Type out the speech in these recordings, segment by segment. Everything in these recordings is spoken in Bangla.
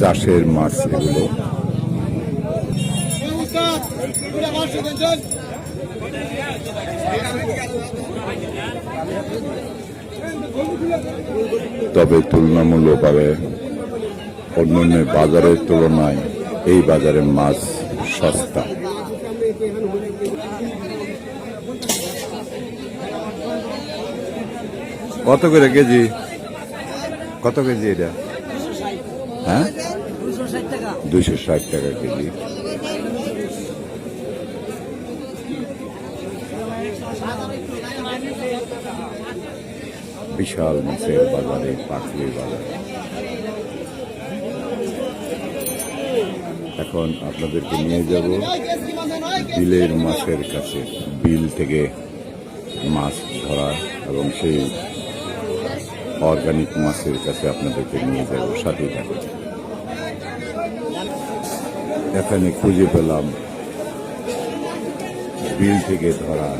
চাষের মাছ এগুলো। তবে তুলনামূলকভাবে অন্যান্য বাজারের তুলনায় এই বাজারে মাছ সস্তা। কত করে কেজি? কত কেজি এটা? হ্যাঁ? দুশো ষাট টাকা কেজি। বিশাল মাছের বাজারে পাখলি বাজারে। এখন আপনাদেরকে নিয়ে যাব বিলের মাছের কাছে। বিল থেকে মাছ ধরা এবং সেই অর্গানিক মাছের কাছে আপনাদেরকে নিয়ে যাব সাথে থাকুন এখানে খুঁজে পেলাম বিল থেকে ধরা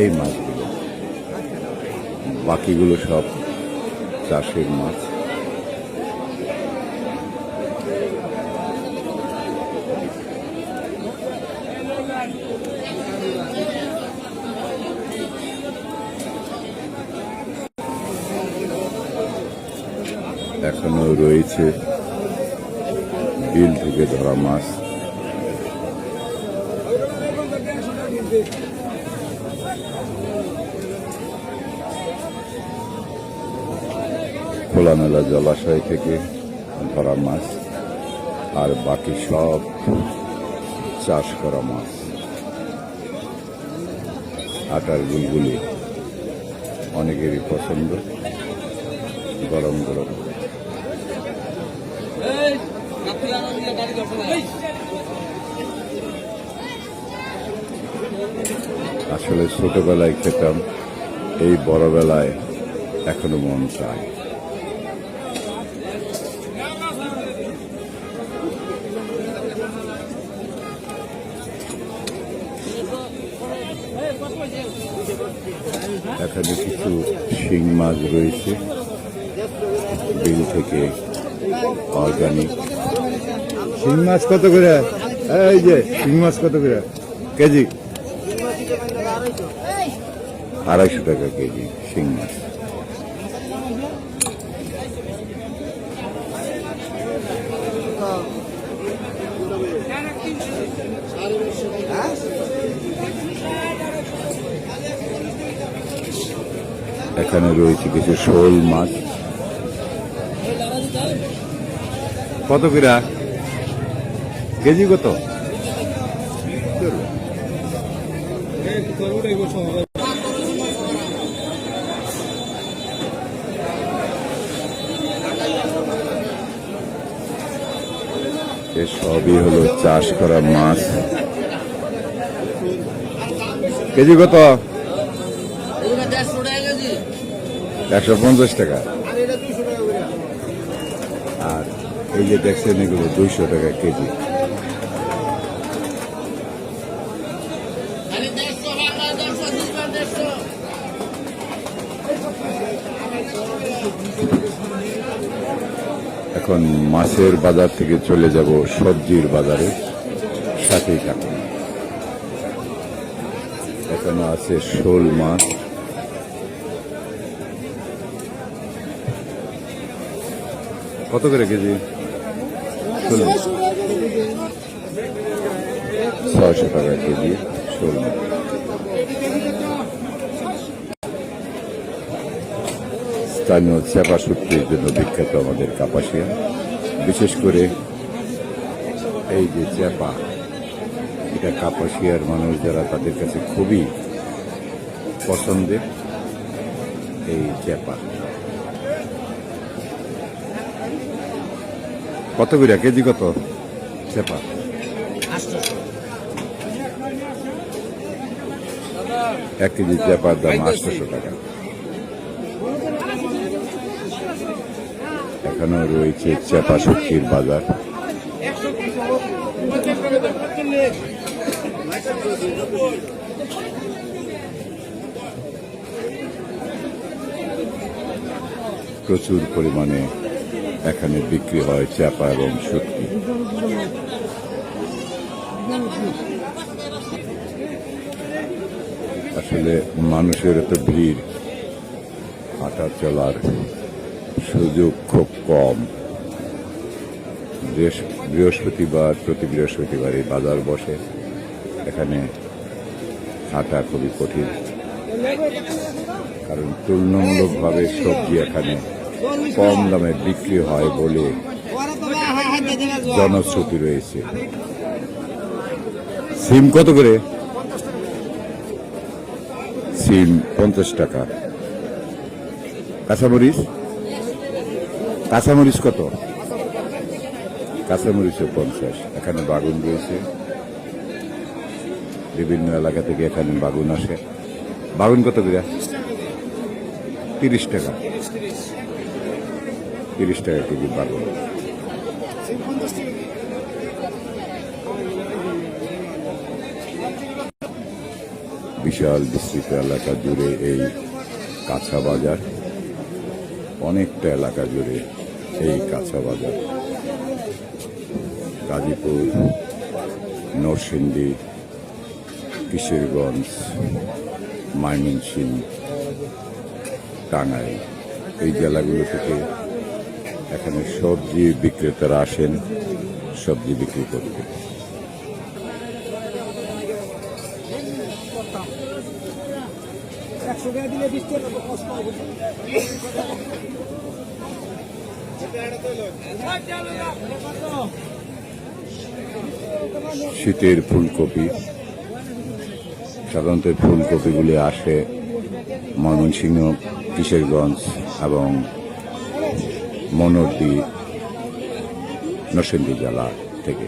এই মাছগুলো। বাকিগুলো সব চাষের মাছ। এখনও রয়েছে বিল থেকে ধরা মাছ। খোলামেলা জলাশয় থেকে ধরা মাছ আর বাকি সব চাষ করা মাছ। আটার গুলগুলি অনেকেরই পছন্দ। গরম গরম। আসলে ছোটবেলায় খেতাম, এই বড়বেলায় এখনও মন চায়। এখানে কিছু শিং মাছ রয়েছে, বিল থেকে অর্গানিক শিং মাছ কত করে? এই যে, শিং মাছ কত করে? কেজি? আড়াইশো টাকা কেজি, শিং মাছ। এখানে রয়েছে কিছু শোল মাছ। কত কিরা? কেজি কত? সবই হলো চাষ করা মাছ। কেজি কত? একশো পঞ্চাশ টাকা। আর এই যে দেখছেন এগুলো দুইশো টাকা কেজি। এখন মাছের বাজার থেকে চলে যাব সবজির বাজারে। সাথেই থাকুন। এখানে আছে শোল মাছ। কত করে কেজি? ছয়শো টাকা কেজি শোল মাছ। স্থানীয় চেপা সূত্রের জন্য বিখ্যাত আমাদের কাপাসিয়া। বিশেষ করে এই যে চেপা এটা কাপাসিয়ার মানুষ যারা তাদের কাছে খুবই পছন্দের এই চেপা কত করে? কেজি কত চেপা এক কেজি চেপার দাম আটশোশো টাকা। এখানেও রয়েছে চাপা শক্তির বাজার। প্রচুর পরিমাণে এখানে বিক্রি হয় চাপা এবং শক্তি আসলে মানুষের এত ভিড়, হাঁটা চলার সুযোগ খুব কম। বৃহস্প- বৃহস্পতিবার প্রতি বৃহস্পতিবার এই বাজার বসে। এখানে হাঁটা খুবই কঠিন। কারণ তুলনামূলকভাবে সবজি এখানে কম দামে বিক্রি হয় বলে জনশ্রুতি রয়েছে। সিম কত করে? সিম পঞ্চাশ টাকা। কাঁচামরিচ? কাঁচামরিচ কত? কাঁচামরিচও পঞ্চাশ। এখানে বাগুন রয়েছে। বিভিন্ন এলাকা থেকে এখানে বাগুন আসে। বাগুন কত করে? তিরিশ টাকা। তিরিশ টাকা কেজি বাগুন। বিশাল বিস্তৃত এলাকা জুড়ে এই কাঁচা বাজার। অনেকটা এলাকা জুড়ে এই কাঁচা বাজার। গাজীপুর, নরসিংদী, কিশোরগঞ্জ ময়মনসিংহ টাঙ্গাইল। এই জেলাগুলো থেকে এখানে সবজি বিক্রেতারা আসেন, সবজি বিক্রি করতে। একশো দিলে বিশ টাকা কষ্ট হবে শীতের ফুলকপি, সাধারণত ফুলকপিগুলি আসে ময়মনসিংহ, কিশোরগঞ্জ এবং মনোরদি নরসিংদী জেলা থেকে।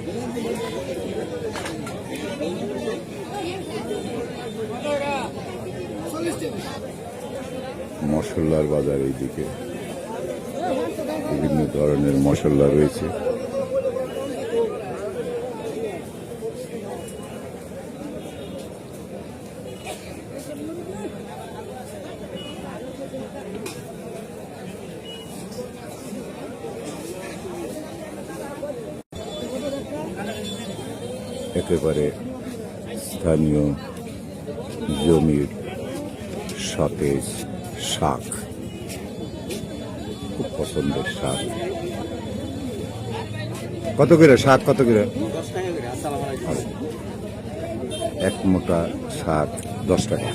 মশলার বাজার এইদিকে। বিভিন্ন ধরনের মশলা রয়েছে। একেবারে স্থানীয় জমির সতেজ শাক। পছন্দের শাক কত করে শাক কত করে? এক মোটা শাক দশ টাকা।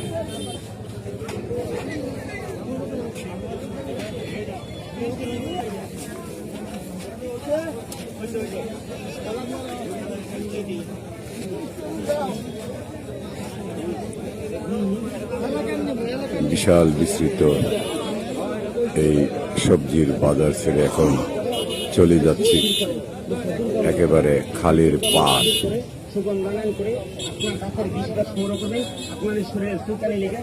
বিশাল বিস্তৃত এই সবজির বাজার ছেড়ে এখন চলে যাচ্ছি। একেবারে খালের লেগে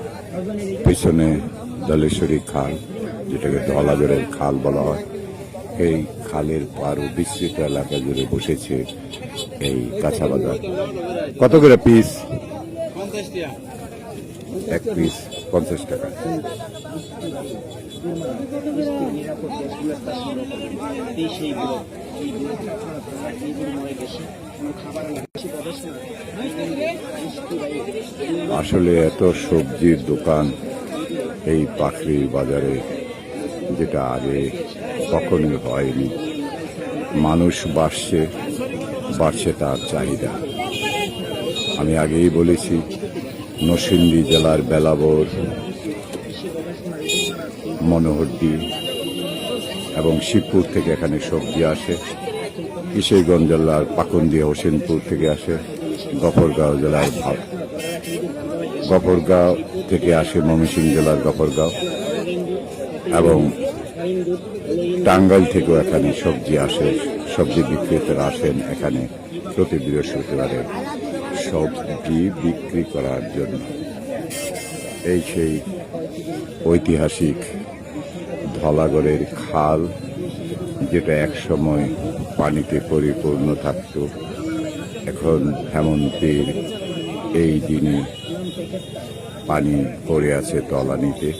পিছনে দলেশ্বরী খাল, যেটাকে ধলাগড়ের খাল বলা হয়। এই খালের পার ও বিস্তৃত এলাকা জুড়ে বসেছে এই কাঁচা বাজার। কত করে পিস এক পিস পঞ্চাশ টাকা। আসলে এত সবজির দোকান এই পাখরির বাজারে যেটা আগে কখনোই হয়নি। মানুষ বাড়ছে বাড়ছে তার চাহিদা। আমি আগেই বলেছি, নরসিংদী জেলার বেলাবর মনোহরদি এবং শিবপুর থেকে এখানে সবজি আসে। কিশোরগঞ্জ জেলার পাকন্দি হোসেনপুর থেকে আসে। গফরগাঁও জেলার ভাব গফরগাঁও থেকে আসে ময়মনসিংহ জেলার গফরগাঁও এবং টাঙ্গাইল থেকেও এখানে সবজি আসে। সবজি বিক্রেতারা আসেন এখানে প্রতি বৃহস্পতিবারে সবজি বিক্রি করার জন্য। এই সেই ঐতিহাসিক ধলাগড়ের খাল, যেটা একসময় পানিতে পরিপূর্ণ থাকত, এখন হেমন্তের এই দিনে পানি পড়ে আছে তলানিতে।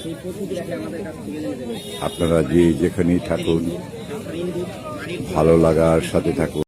আপনারা যে যেখানেই থাকুন, ভালো লাগার সাথে থাকুন।